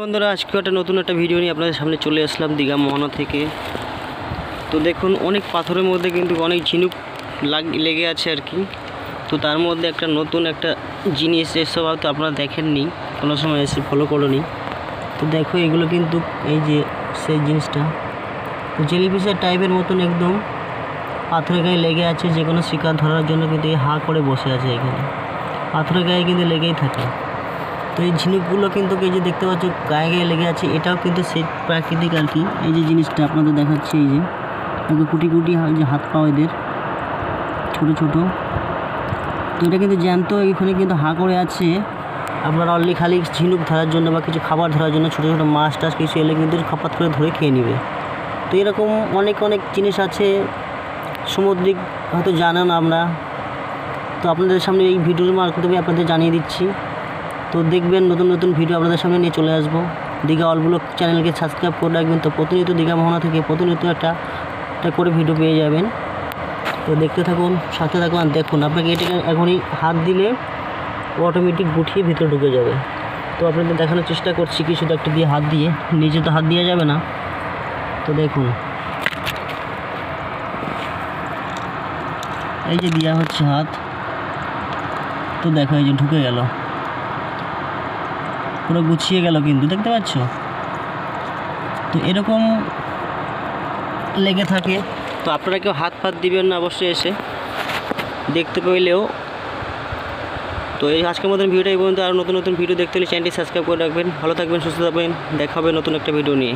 বন্ধুরা, আজকে একটা নতুন একটা ভিডিও নিয়ে আপনাদের সামনে চলে আসলাম দীঘা মোহনা থেকে। তো দেখুন, অনেক পাথরের মধ্যে কিন্তু অনেক ঝিনুক লাগ, লেগে আছে আর কি। তো তার মধ্যে একটা নতুন একটা জিনিস এসব হয়তো আপনারা দেখেননি, কোনো সময় এসে ফলো করোনি। তো দেখো, এগুলো কিন্তু এই যে সেই জিনিসটা। তো জেলিফিশের টাইপের মতন একদম পাথরের গায়ে লেগে আছে যে কোনো শিকার ধরার জন্য কিন্তু এই হা করে বসে আছে এখানে। পাথরের গায়ে কিন্তু লেগেই থাকে। তো এই ঝিনুকগুলো কিন্তু এই যে দেখতে পাচ্ছ, গায়ে গায়ে লেগে আছে। এটাও কিন্তু সেই প্রাকৃতিক আর কি। এই যে জিনিসটা আপনাদের দেখাচ্ছি, এই যে। কুটি কুটি যে হাত পাও এদের। ছোটো ছোটো। তো এটা কিন্তু জ্যান্ত, এখানে কিন্তু হা করে আছে। আপনারা অনলি খালি ঝিনুক ধরার জন্য বা কিছু খাবার ধরার জন্য ছোটো ছোটো মাছ টাছ কিছু এলে কিন্তু খপাত করে ধরে খেয়ে নেবে। তো এরকম অনেক অনেক জিনিস আছে। সামুদ্রিক হয়তো জানেন আমরা। তো আপনাদের সামনে এই ভিডিওর মাধ্যমে আপনাদের জানিয়ে দিচ্ছি। তো দেখবেন নতুন নতুন ভিডিও আপনাদের সামনে নিয়ে চলে আসব। দীঘা অলগুলো চ্যানেলকে সাবস্ক্রাইব করে রাখবেন। তো প্রতিনিয়ত দীঘা মোহনা থেকে প্রতিনিয়ত একটা একটা করে ভিডিও পেয়ে যাবেন। তো দেখতে থাকুন, সাথে থাকুন আর দেখুন। আপনাকে এটাকে এখনই হাত দিলে অটোমেটিক গুঠিয়ে ভিতরে ঢুকে যাবে। তো আপনাদের দেখানোর চেষ্টা করছি কিছুটা একটা দিয়ে হাত দিয়ে। নিজে তো হাত দেওয়া যাবে না। তো দেখুন। এই যে দেওয়া হচ্ছে হাত। তো দেখো, এই যে ঢুকে গেল। পুরো গুছিয়ে গেল কিন্তু, দেখতে পাচ্ছ? তো এরকম লেগে থাকে। তো আপনারা কেউ হাত ফাত দিবেন না অবশ্যই এসে। দেখতে পেলেও। তো এই আজকের মতন ভিডিও এই পর্যন্ত। আরও নতুন নতুন ভিডিও দেখতে হলে চ্যানেলটি সাবস্ক্রাইব করে রাখবেন। ভালো থাকবেন, সুস্থ থাকবেন। দেখা হবে নতুন একটা ভিডিও নিয়ে।